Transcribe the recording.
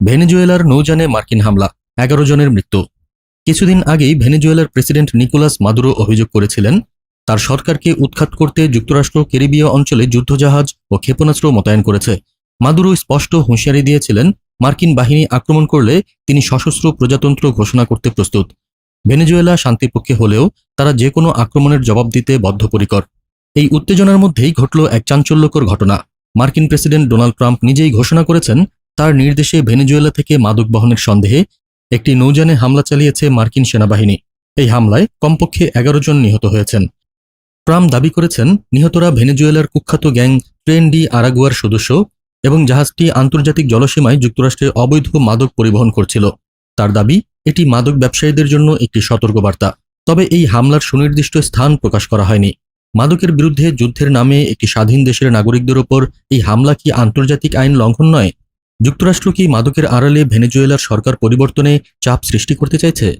ভেনেজুয়েলার নৌযানে মার্কিন হামলা, এগারো জনের মৃত্যু। কিছুদিন আগেই ভেনেজুয়েলার প্রেসিডেন্ট নিকোলাস মাদুরো অভিযোগ করেছিলেন, তার সরকারকে উৎখাত করতে যুক্তরাষ্ট্র ক্যারিবীয় অঞ্চলে যুদ্ধজাহাজ ও ক্ষেপণাস্ত্র মোতায়েন করেছে। মাদুরো স্পষ্ট হুঁশিয়ারি দিয়েছিলেন, মার্কিন বাহিনী আক্রমণ করলে তিনি সশস্ত্র প্রজাতন্ত্র ঘোষণা করতে প্রস্তুত। ভেনেজুয়েলা শান্তিপক্ষে হলেও তারা যে কোনো আক্রমণের জবাব দিতে বদ্ধপরিকর। এই উত্তেজনার মধ্যেই ঘটল এক চাঞ্চল্যকর ঘটনা। মার্কিন প্রেসিডেন্ট ডোনাল্ড ট্রাম্প নিজেই ঘোষণা করেছেন তার নির্দেশে ভেনেজুয়েলা থেকে মাদক বহনের সন্দেহে একটি নৌযানে হামলা চালিয়েছে মার্কিন সেনাবাহিনী। এই হামলায় কমপক্ষে এগারো জন নিহত হয়েছেন। ট্রাম্প দাবি করেছেন, নিহতরা ভেনেজুয়েলার কুখ্যাত গ্যাং ট্রেন ডি আরাগুয়ার সদস্য এবং জাহাজটি আন্তর্জাতিক জলসীমায় যুক্তরাষ্ট্রে অবৈধ মাদক পরিবহন করছিল। তার দাবি, এটি মাদক ব্যবসায়ীদের জন্য একটি সতর্কবার্তা। তবে এই হামলার সুনির্দিষ্ট স্থান প্রকাশ করা হয়নি। মাদকের বিরুদ্ধে যুদ্ধের নামে একটি স্বাধীন দেশের নাগরিকদের ওপর এই হামলা কি আন্তর্জাতিক আইন লঙ্ঘন নয়? যুক্তরাষ্ট্র কি মাদকের আড়ালে ভেনেজুয়েলার সরকার পরিবর্তনে চাপ সৃষ্টি করতে চাইছে?